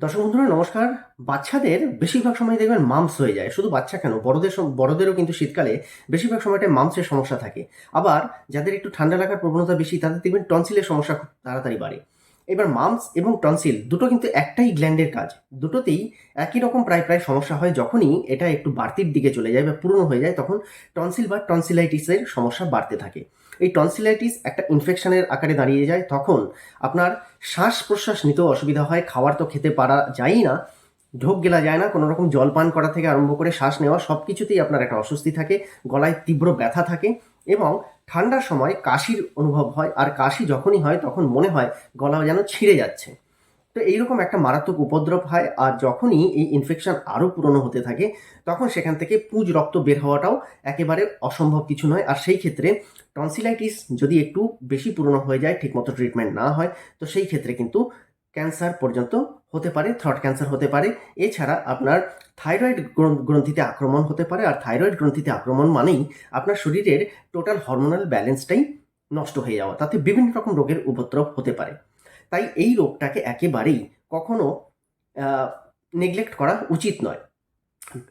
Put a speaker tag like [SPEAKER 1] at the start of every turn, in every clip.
[SPEAKER 1] দর্শক বন্ধুরা, নমস্কার। বাচ্চাদের বেশিরভাগ সময় দেখবেন মামস হয়ে যায়। শুধু বাচ্চা কেন? বড়দের বড়দেরও কিন্তু শীতকালে বেশিরভাগ সময়টা মামসের সমস্যা থাকে। আবার যাদের একটু ঠান্ডা লাগার প্রবণতা বেশি, তাদের দেখবেন টনসিলের সমস্যা খুব তাড়াতাড়ি বাড়ে। এবার মামস এবং টনসিল দুটো কিন্তু একটাই গ্ল্যান্ডের কাজ। দুটোতেই একই রকম প্রায় প্রায় সমস্যা হয়, যখনই এটা একটু বাড়তির দিকে চলে যায় বা পুরনো হয়ে যায়, তখন টনসিল বা টনসিলাইটিসের সমস্যা বাড়তে থাকে। এই টনসিলাইটিস একটা ইনফেকশনের আকারে দাঁড়িয়ে যায়, তখন আপনার শ্বাস প্রশ্বাস নিতেও অসুবিধা হয় খাবার তো খেতে পারা যায়ই না, ঢোক গেলা যায় না কোনো রকম জল পান করা থেকে আরম্ভ করে শ্বাস নেওয়া সব কিছুতেই আপনার একটা অস্বস্তি থাকে, গলায় তীব্র ব্যথা থাকে এবং ঠান্ডার সময় কাশির অনুভব হয়, আর কাশি যখনই হয় তখন মনে হয় গলা যেন ছিঁড়ে যাচ্ছে। তো এইরকম একটা মারাত্মক উপদ্রব হয়, আর যখনই এই ইনফেকশন আরও পুরনো হতে থাকে, তখন সেখান থেকে পুঁজ রক্ত বের হওয়াটাও একেবারে অসম্ভব কিছু নয়। আর সেই ক্ষেত্রে টনসিলাইটিস যদি একটু বেশি পুরনো হয়ে যায়, ঠিকমতো ট্রিটমেন্ট না হয়, তো সেই ক্ষেত্রে কিন্তু ক্যান্সার পর্যন্ত হতে পারে থ্রট ক্যান্সার হতে পারে। এছাড়া আপনার থাইরয়েড গ্রন্থিতে আক্রমণ হতে পারে, আর থাইরয়েড গ্রন্থিতে আক্রমণ মানেই আপনার শরীরের টোটাল হরমোনাল ব্যালেন্সটাই নষ্ট হয়ে যাওয়া। তাতে বিভিন্ন রকম রোগের উপদ্রব হতে পারে। তাই এই রোগটাকে একেবারেই কখনো নেগলেক্ট করা উচিত নয়।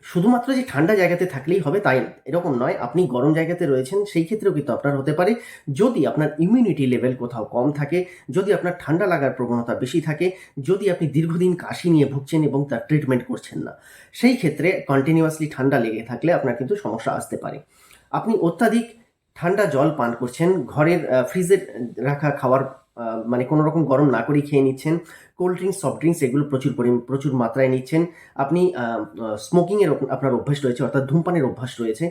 [SPEAKER 1] শুধুমাত্র যে ঠান্ডা জায়গাতে থাকলেই হবে তাই এরকম নয় আপনি গরম জায়গাতে রয়েছেন সেই ক্ষেত্রেও কিন্তু আপনার হতে পারে। যদি আপনার ইমিউনিটি লেভেল কোথাও কম থাকে যদি আপনার ঠান্ডা লাগার প্রবণতা বেশি থাকে যদি আপনি দীর্ঘদিন কাশি নিয়ে ভুগছেন এবং তার ট্রিটমেন্ট করছেন না সেই ক্ষেত্রে কন্টিনিউয়াসলি ঠান্ডা লেগে থাকলে আপনার কিন্তু সমস্যা আসতে পারে। আপনি অত্যাধিক ঠান্ডা জল পান করছেন ঘরের ফ্রিজের রাখা আহ, মানে কোনো রকম গরম না করেই খেয়ে নিচ্ছেন। কোল্ড ড্রিঙ্কস সফট ড্রিঙ্কস এগুলো প্রচুর প্রচুর মাত্রায় নিচ্ছেন। আপনি স্মোকিংয়ের আপনার অভ্যাস রয়েছে, অর্থাৎ ধূমপানের অভ্যাস রয়েছে।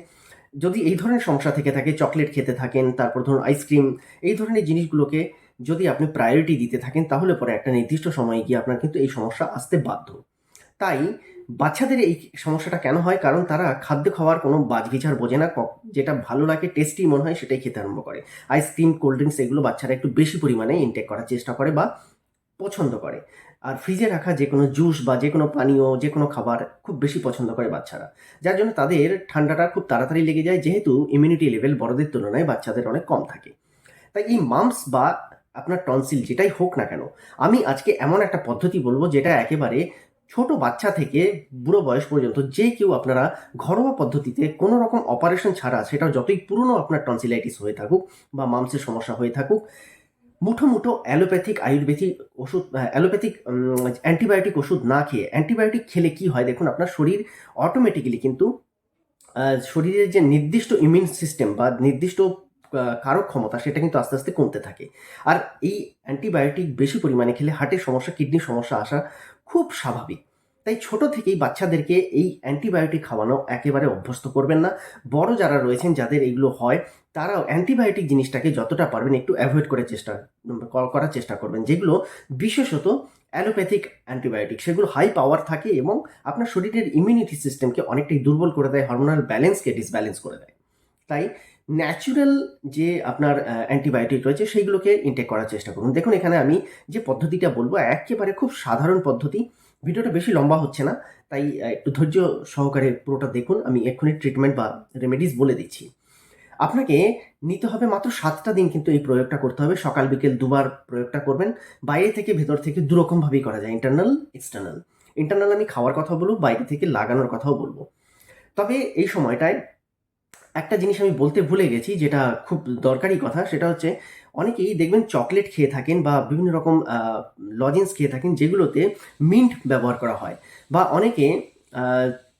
[SPEAKER 1] যদি এই ধরনের সমস্যা থেকে থাকে চকলেট খেতে থাকেন, তারপর ধরুন আইসক্রিম এই ধরনের জিনিসগুলোকে যদি আপনি প্রায়োরিটি দিতে থাকেন, তাহলে পরে একটা নির্দিষ্ট সময়ে গিয়ে আপনার কিন্তু এই সমস্যা আসতে বাধ্য। তাই বাচ্চাদের এই সমস্যাটা কেন হয়? কারণ তারা খাদ্য খাওয়ার কোনো বাজ বাজবিচার বোঝে না। যেটা ভালো লাগে টেস্টি মনে হয়, সেটাই খেতে আরম্ভ করে। আইসক্রিম কোল্ড ড্রিঙ্কস এগুলো বাচ্চারা একটু বেশি পরিমাণে ইনটেক করার চেষ্টা করে বা পছন্দ করে। আর ফ্রিজে রাখা যে কোনো জুস বা যে কোনো পানীয়, যে কোনো খাবার খুব বেশি পছন্দ করে বাচ্চারা। যার জন্য তাদের ঠান্ডাটা খুব তাড়াতাড়ি লেগে যায়, যেহেতু ইমিউনিটি লেভেল বড়দের তুলনায় বাচ্চাদের অনেক কম থাকে। তাই এই মাম্পস বা আপনার টনসিল যেটাই হোক না কেন, আমি আজকে এমন একটা পদ্ধতি বলব যেটা একেবারে ছোট বাচ্চা থেকে বুড়ো বয়স পর্যন্ত যে কেউ আপনারা ঘরোয়া পদ্ধতিতে কোনো রকম অপারেশন ছাড়া সেটা যতই পুরনো আপনার টনসিলাইটিস হয়ে থাকুক বা মামসের সমস্যা হয়ে থাকুক মুঠো মুঠো অ্যালোপ্যাথিক আয়ুর্বেদিক ওষুধ অ্যালোপ্যাথিক অ্যান্টিবায়োটিক ওষুধ না খেয়ে অ্যান্টিবায়োটিক খেলে কি হয় দেখুন আপনার শরীর অটোমেটিক্যালি কিন্তু শরীরের যে নির্দিষ্ট ইমিউন সিস্টেম বা নির্দিষ্ট কারক ক্ষমতা সেটা কিন্তু আস্তে আস্তে কমতে থাকে। আর এই অ্যান্টিবায়োটিক বেশি পরিমাণে খেলে হার্টের সমস্যা কিডনির সমস্যা, আসা খুব স্বাভাবিক। তাই ছোট থেকেই বাচ্চাদেরকে এই অ্যান্টিবায়োটিক খাওয়ানো একেবারে অভ্যস্ত করবেন না। বড় যারা রয়েছেন, যাদের এগুলো হয়, তারাও অ্যান্টিবায়োটিক জিনিসটাকে যতটা পারবেন একটু অ্যাভয়েড করে চেষ্টা করার চেষ্টা করবেন। যেগুলো বিশেষত অ্যালোপ্যাথিক অ্যান্টিবায়োটিক, সেগুলো হাই পাওয়ার থাকে এবং আপনার শরীরের ইমিউনিটি সিস্টেমকে অনেকটাই দুর্বল করে দেয় হরমোনাল ব্যালেন্সকে ডিসব্যালেন্স করে দেয়। তাই ন্যাচুরাল যে আপনার অ্যান্টিবায়োটিক রয়েছে, সেইগুলোকে ইনটেক করার চেষ্টা করুন। দেখুন, এখানে আমি যে পদ্ধতিটা বলব, একেবারে খুব সাধারণ পদ্ধতি। ভিডিওটা বেশি লম্বা হচ্ছে না, তাই একটু ধৈর্য সহকারে পুরোটা দেখুন। আমি এক্ষুনি ট্রিটমেন্ট বা রেমেডিস বলে দিচ্ছি। আপনাকে নিতে হবে মাত্র সাতটা দিন কিন্তু এই প্রয়োগটা করতে হবে। সকাল, বিকেল দুবার প্রয়োগটা করবেন। বাইরে থেকে, ভেতর থেকে দুরকমভাবেই করা যায় ইন্টারনাল এক্সটার্নাল ইন্টারনাল আমি খাওয়ার কথা বলব, বাইরে থেকে লাগানোর কথাও বলব। তবে এই সময়টায় একটা জিনিস আমি বলতে ভুলে গেছি, যেটা খুব দরকারি কথা, সেটা হচ্ছে অনেকেই দেখবেন চকলেট খেয়ে থাকেন বা বিভিন্ন রকম লজেন্স খেয়ে থাকেন যেগুলোতে মিন্ট ব্যবহার করা হয় বা অনেকে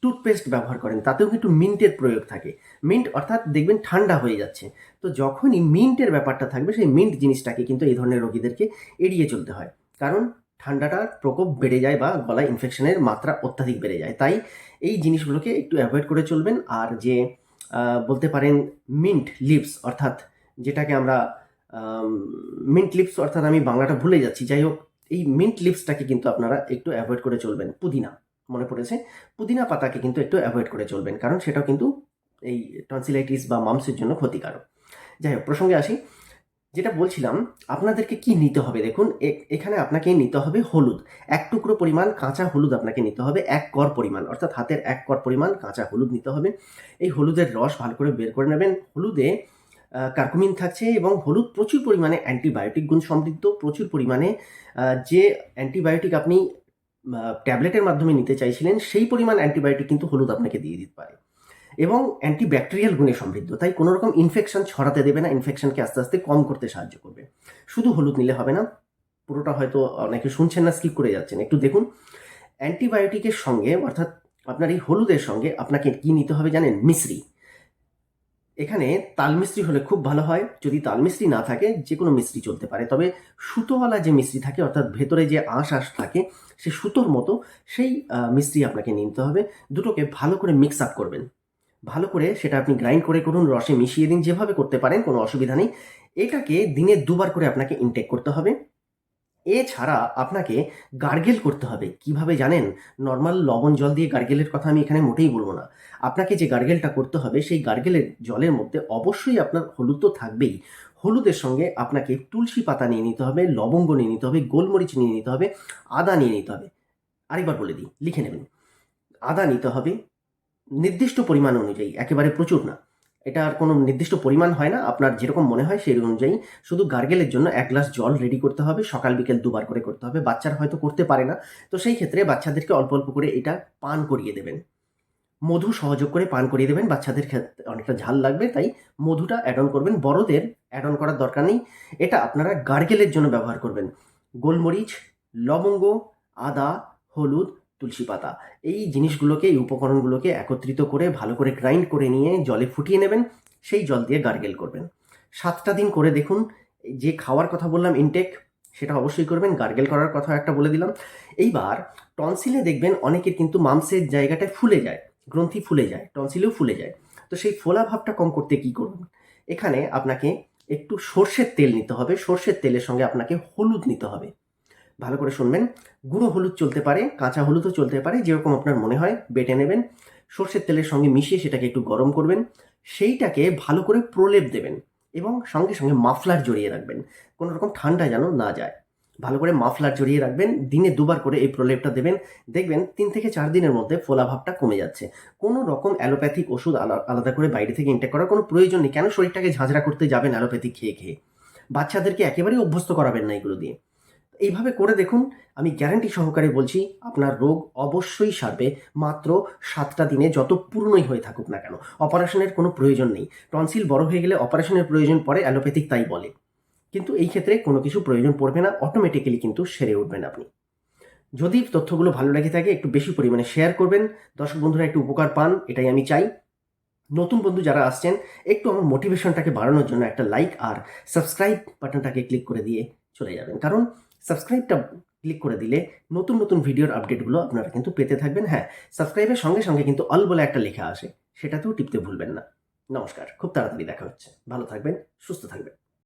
[SPEAKER 1] টুথপেস্ট ব্যবহার করেন, তাতেও কিন্তু মিন্টের প্রয়োগ থাকে। মিন্ট অর্থাৎ দেখবেন ঠান্ডা হয়ে যাচ্ছে। তো যখনই মিন্টের ব্যাপারটা থাকবে, সেই মিন্ট জিনিসটাকে কিন্তু এই ধরনের রোগীদেরকে এড়িয়ে চলতে হয়। কারণ ঠান্ডাটার প্রকোপ বেড়ে যায় বা গলায় ইনফেকশনের মাত্রা অত্যাধিক বেড়ে যায়। তাই এই জিনিসগুলোকে একটু অ্যাভয়েড করে চলবেন। আর যে বলতে পারেন মিন্ট লিপস অর্থাৎ যেটাকে আমরা মিন্ট লিপস অর্থাৎ আমি বাংলাটা ভুলে যাচ্ছি। যাই হোক, এই মিন্ট লিপসটাকে কিন্তু আপনারা একটু অ্যাভয়েড করে চলবেন। পুদিনা, মনে পড়েছে? পুদিনা পাতাকে কিন্তু একটু অ্যাভয়েড করে চলবেন, কারণ সেটাও কিন্তু এই টনসিলাইটিস বা মামসের জন্য ক্ষতিকারক। যাই হোক, প্রসঙ্গে আসি। যেটা বলছিলাম, আপনাদেরকে কি নিতে হবে? দেখুন এখানে আপনাকে নিতে হবে হলুদ। এক টুকরো পরিমাণ কাঁচা হলুদ আপনাকে নিতে হবে, এক কর পরিমাণ। অর্থাৎ হাতের এক কর পরিমাণ কাঁচা হলুদ নিতে হবে। এই হলুদের রস ভালো করে বের করে নেবেন। হলুদে কার্কুমিন থাকছে এবং হলুদ প্রচুর পরিমাণে অ্যান্টিবায়োটিক গুণ সমৃদ্ধ। প্রচুর পরিমাণে যে অ্যান্টিবায়োটিক আপনি ট্যাবলেটের মাধ্যমে নিতে চাইছিলেন, সেই পরিমাণ অ্যান্টিবায়োটিক কিন্তু হলুদ আপনাকে দিয়ে দিতে পারে। এবং অ্যান্টিব্যাকটেরিয়াল গুণে সমৃদ্ধ। তাই কোনো রকম ইনফেকশন ছড়াতে দেবে না ইনফেকশনকে আস্তে আস্তে কম করতে সাহায্য করবে। শুধু হলুদ নিলে হবে না, পুরোটা হয়তো অনেকে শুনছেন না স্কিপ করে যাচ্ছেন। একটু দেখুন অ্যান্টিবায়োটিকের সঙ্গে অর্থাৎ আপনার এই হলুদের সঙ্গে আপনাকে কি নিতে হবে জানেন? মিশ্রি। এখানে তাল মিস্ত্রি হলে খুব ভালো হয়। যদি তাল মিস্ত্রি না থাকে যে কোনো মিস্ত্রি চলতে পারে। তবে সুতোওয়ালা যে মিস্ত্রি থাকে, অর্থাৎ ভেতরে যে আঁশ আঁশ থাকে, সে সুতোর মতো সেই মিস্ত্রি আপনাকে নিতে হবে। দুটোকে ভালো করে মিক্স আপ করবেন। ভালো করে সেটা আপনি গ্রাইন্ড করে করুন, রসে মিশিয়ে দিন, যেভাবে করতে পারেন, কোনো অসুবিধা নেই। এটাকে দিনে দুবার করে আপনাকে ইনটেক করতে হবে। এছাড়া আপনাকে গার্গেল করতে হবে। কীভাবে জানেন? নর্মাল লবণ জল দিয়ে গার্গেলের কথা আমি এখানে মোটেই বলব না। আপনাকে যে গার্গেলটা করতে হবে, সেই গার্গেলের জলের মধ্যে অবশ্যই আপনার হলুদ তো থাকবেই। হলুদের সঙ্গে আপনাকে তুলসী পাতা নিয়ে নিতে হবে, লবঙ্গ নিয়ে নিতে হবে, গোলমরিচ নিয়ে নিতে হবে, আদা নিয়ে নিতে হবে। আরেকবার বলে দিই, লিখে নেবেন। আদা নিতে হবে নির্দিষ্ট পরিমাণ অনুযায়ী, একেবারে প্রচুর না। এটা আর কোনো নির্দিষ্ট পরিমাণ হয় না, আপনার যেরকম মনে হয় সেই অনুযায়ী। শুধু গার্গেলের জন্য এক গ্লাস জল রেডি করতে হবে, সকাল বিকেল দুবার করে করতে হবে, বাচ্চারা হয়তো করতে পারে না। তো সেই ক্ষেত্রে বাচ্চাদেরকে অল্প অল্প করে এটা পান করিয়ে দেবেন। মধু সহযোগ করে পান করিয়ে দেবেন, বাচ্চাদের ক্ষেত্রে অনেকটা ঝাল লাগবে, তাই মধুটা অ্যাড অন করবেন। বড়দের অ্যাড অন করার দরকার নেই, এটা আপনারা গার্গেলের জন্য ব্যবহার করবেন। গোলমরিচ, লবঙ্গ, আদা, হলুদ তুলসী পাতা। এই জিনিসগুলোকে, এই উপকরণগুলোকে একত্রিত করে, ভালো করে গ্রাইন্ড করে নিয়ে জলে ফুটিয়ে নেবেন, সেই জল দিয়ে গার্গেল করবেন। সাতটা দিন করে দেখুন, যে খাওয়ার কথা বললাম ইনটেক সেটা অবশ্যই করবেন। গার্গেল করার কথা একটা বলে দিলাম। এইবার টনসিলে দেখবেন, অনেকের কিন্তু মাংসের জায়গাটায় ফুলে যায়, গ্রন্থি ফুলে যায় টনসিলেও ফুলে যায়। তো সেই ফোলা ভাবটা কম করতে কি করবেন? এখানে আপনাকে একটু সর্ষের তেল নিতে হবে। সর্ষের তেলের সঙ্গে আপনাকে হলুদ নিতে হবে। ভালো করে শুনবেন। গুঁড়ো হলুদ চলতে পারে, কাঁচা হলুদও চলতে পারে, যেরকম আপনার মনে হয়, বেটে নেবেন। সর্ষের তেলের সঙ্গে মিশিয়ে সেটাকে একটু গরম করবেন। সেইটাকে ভালো করে প্রলেপ দেবেন এবং সঙ্গে সঙ্গে মাফলার জড়িয়ে রাখবেন। কোনো রকম ঠান্ডা যেন না যায়। ভালো করে মাফলার জড়িয়ে রাখবেন। দিনে দুবার করে এই প্রলেপটা দেবেন। দেখবেন তিন থেকে চার দিনের মধ্যে ফোলাভাবটা কমে যাচ্ছে। কোনো রকম অ্যালোপ্যাথিক ওষুধ আলা- আলাদা করে বাইরে থেকে ইনটেক করার কোনো প্রয়োজন নেই। কেন শরীরটাকে ঝাঁঝরা করতে যাবেন অ্যালোপ্যাথিক খেয়ে খেয়ে? বাচ্চাদেরকে একেবারেই অভ্যস্ত করাবেন না এগুলো দিয়ে। এইভাবে করে দেখুন, আমি গ্যারান্টি সহকারে বলছি, আপনার রোগ অবশ্যই সারবে। মাত্র সাতটা দিনে যত পূর্ণই হয়ে থাকুক না কেন, অপারেশনের কোনো প্রয়োজন নেই। টনসিল বড় হয়ে গেলে অপারেশনের প্রয়োজন পড়ে, অ্যালোপ্যাথিক তাই বলে। কিন্তু এই ক্ষেত্রে কোনো কিছু প্রয়োজন পড়বে না অটোমেটিক্যালি কিন্তু সেরে উঠবেন আপনি। যদি তথ্যগুলো ভালো লেগে থাকে, একটু বেশি পরিমাণে শেয়ার করবেন। দর্শক বন্ধুরা, একটু উপকার পান, এটাই আমি চাই। নতুন বন্ধু যারা আসছেন, একটু আমার মোটিভেশনটাকে বাড়ানোর জন্য একটা লাইক আর সাবস্ক্রাইব বাটনটাকে ক্লিক করে দিয়ে চলে যাবেন। কারণ সাবস্ক্রাইবটা ক্লিক করে দিলে নতুন নতুন ভিডিওর আপডেটগুলো আপনারা কিন্তু পেতে থাকবেন। হ্যাঁ সাবস্ক্রাইবের সঙ্গে সঙ্গে কিন্তু অল বলে একটা লেখা আসে, সেটাতেও টিপতে ভুলবেন না। নমস্কার, খুব তাড়াতাড়ি দেখা হচ্ছে। ভালো থাকবেন, সুস্থ থাকবেন।